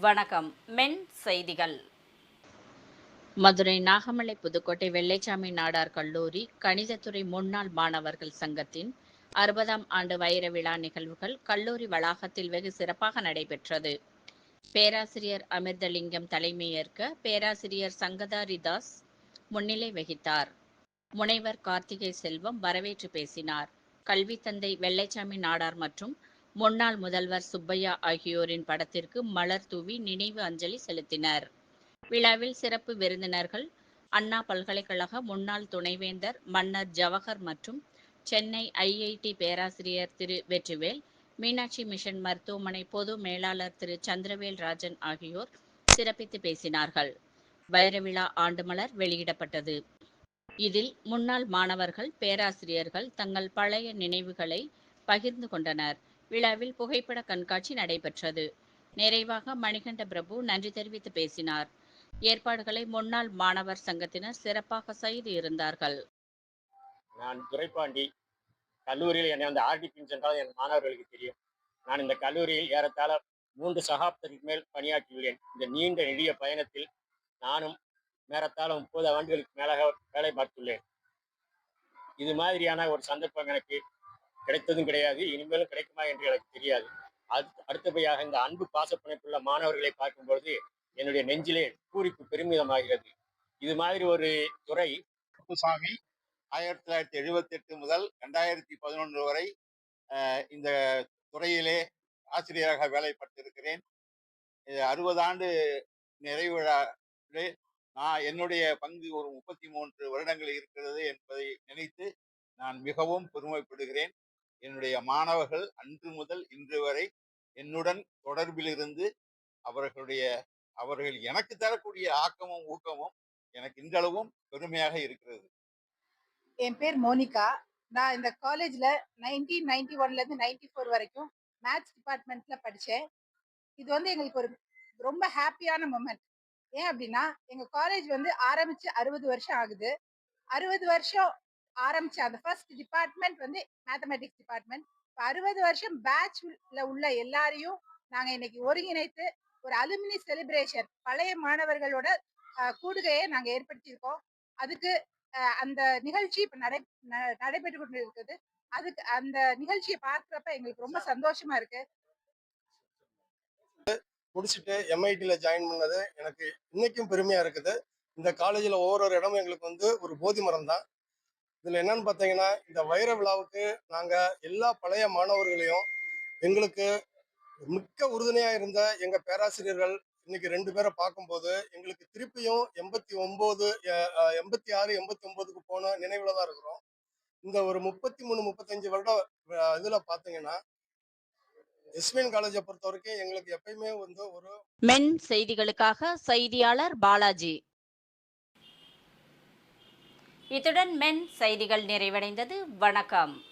வணக்கம். மென் செய்திகள். மதுரை நாகமலை புதுக்கோட்டை வெள்ளைச்சாமி நாடார் கல்லூரி கணிதத்துறை முன்னாள் மாணவர்கள் சங்கத்தின் அறுபதாம் ஆண்டு வைர விழா நிகழ்வுகள் கல்லூரி வளாகத்தில் வெகு சிறப்பாக நடைபெற்றது. பேராசிரியர் அமிர்தலிங்கம் தலைமையேற்க பேராசிரியர் சங்கதாரி தாஸ் முன்னிலை வகித்தார். முனைவர் கார்த்திகை செல்வம் வரவேற்று பேசினார். கல்வி தந்தை வெள்ளைச்சாமி நாடார் மற்றும் முன்னாள் முதல்வர் சுப்பையா ஆகியோரின் படத்திற்கு மலர் தூவி நினைவு அஞ்சலி செலுத்தினர். விழாவில் சிறப்பு விருந்தினர்கள் அண்ணா பல்கலைக்கழக முன்னாள் துணைவேந்தர் மன்னர் ஜவஹர் மற்றும் சென்னை ஐஐடி பேராசிரியர் திரு வெற்றிவேல் மீனாட்சி மிஷன் மருத்துவமனை பொது மேலாளர் திரு சந்திரவேல் ராஜன் ஆகியோர் சிறப்பித்து பேசினார்கள். வைரவிழா ஆண்டு மலர் வெளியிடப்பட்டது. இதில் முன்னாள் மாணவர்கள் பேராசிரியர்கள் தங்கள் பழைய நினைவுகளை பகிர்ந்து கொண்டனர். விழாவில் புகைப்பட கண்காட்சி நடைபெற்றது. நிறைவாக மணிகண்ட பிரபு நன்றி தெரிவித்து பேசினார். ஏற்பாடுகளை முன்னாள் மாணவர் சங்கத்தினர் சிறப்பாக செய்து இருந்தார்கள். நான் துரைப்பாண்டி கல்லூரியில் என்னை வந்து ஆர்டி பின் சென்றால் என் மாணவர்களுக்கு தெரியும். நான் இந்த கல்லூரியில் ஏறத்தாழ மூன்று சகாப்தத்துக்கு மேல் பணியாற்றியுள்ளேன். இந்த நீண்ட நெடிய பயணத்தில் நானும் ஏறத்தாழ முப்பது ஆண்டுகளுக்கு மேலாக வேலை பார்த்துள்ளேன். இது மாதிரியான ஒரு சந்தர்ப்பம் எனக்கு கிடைத்ததும் கிடையாது இனிமேலும் கிடைக்குமா என்று எனக்கு தெரியாது. அது அடுத்தபடியாக இந்த அன்பு பாசப்பிணைப்புள்ள மாணவர்களை பார்க்கும்பொழுது என்னுடைய நெஞ்சிலே பூரிப்பு பெருமிதமாகிறது. இது மாதிரி ஒரு துறை குப்புசாமி ஆயிரத்தி தொள்ளாயிரத்தி எழுபத்தி எட்டு முதல் ரெண்டாயிரத்தி பதினொன்று வரை இந்த துறையிலே ஆசிரியராக வேலை பார்த்திருக்கிறேன் இது அறுபது ஆண்டு நிறைவிழாவில் நான் என்னுடைய பங்கு ஒரு முப்பத்தி மூன்று வருடங்கள் இருக்கிறது என்பதை நினைத்து நான் மிகவும் பெருமைப்படுகிறேன். என்னுடைய மாணவர்கள் அன்று முதல் இன்று வரை என்னுடன் தொடர்பில் இருந்து அவர்களுடைய அவர்கள் எனக்கு தரக்கூடிய ஆக்கமும் ஊக்கமும் எனக்கு இன்றளவும் பெருமையாக இருக்கிறது. என் பேர் மோனிகா. நான் இந்த காலேஜ்ல நைன்டீன் நைன்டி ஒன்ல இருந்து நைன்டி ஃபோர் வரைக்கும் மேத்ஸ் டிபார்ட்மெண்ட்ல படித்தேன் இது வந்து எங்களுக்கு ஒரு ரொம்ப ஹாப்பியான மூமெண்ட் ஏன் அப்படின்னா எங்க காலேஜ் வந்து ஆரம்பிச்சு அறுபது வருஷம் ஆகுது. அறுபது வருஷம் ஆரம்பிச்ச அந்த ஃபர்ஸ்ட் டிபார்ட்மெண்ட் வந்து மேத்தமெட்டிக்ஸ் டிபார்ட்மெண்ட் இப்போ அறுபது வருஷம் பேட்ச்ல உள்ள எல்லாரையும் நாங்க இன்னைக்கு ஒருங்கிணைத்து ஒரு அலுமினி செலிப்ரேஷன் பழைய மாணவர்களோட கூடுகையை நாங்க ஏற்படுத்தியிருக்கோம். அதுக்கு அந்த நிகழ்ச்சி இப்ப நடை நடைபெற்று கொண்டு இருக்குது அதுக்கு அந்த நிகழ்ச்சியை பார்க்குறப்ப எங்களுக்கு ரொம்ப சந்தோஷமா இருக்கு. முடிச்சுட்டு எம்ஐடியில் ஜாயின் பண்ணது எனக்கு இன்னைக்கும் பெருமையாக இருக்குது. இந்த காலேஜில் ஒவ்வொரு இடமும் எங்களுக்கு வந்து ஒரு போதி மரம் தான் இதில் என்னன்னு பார்த்தீங்கன்னா இந்த வைர விழாவுக்கு நாங்கள் எல்லா பழைய மாணவர்களையும் எங்களுக்கு மிக்க உறுதுணையாக இருந்த எங்கள் பேராசிரியர்கள் இன்னைக்கு ரெண்டு பேரை பார்க்கும்போது எங்களுக்கு திருப்பியும் எண்பத்தி ஒம்பது எண்பத்தி ஆறு எண்பத்தி ஒம்போதுக்கு போன நினைவில் தான் இருக்கிறோம். இந்த ஒரு முப்பத்தி மூணு முப்பத்தஞ்சு வருடம் இதில் பாத்தீங்கன்னா எஸ்விஎன் காலேஜை பொறுத்த வரைக்கும் எங்களுக்கு எப்பயுமே வந்து ஒரு மென் செய்திகளுக்காக செய்தியாளர் பாலாஜி. இத்துடன் மென் செய்திகள் நிறைவடைந்தது. வணக்கம்.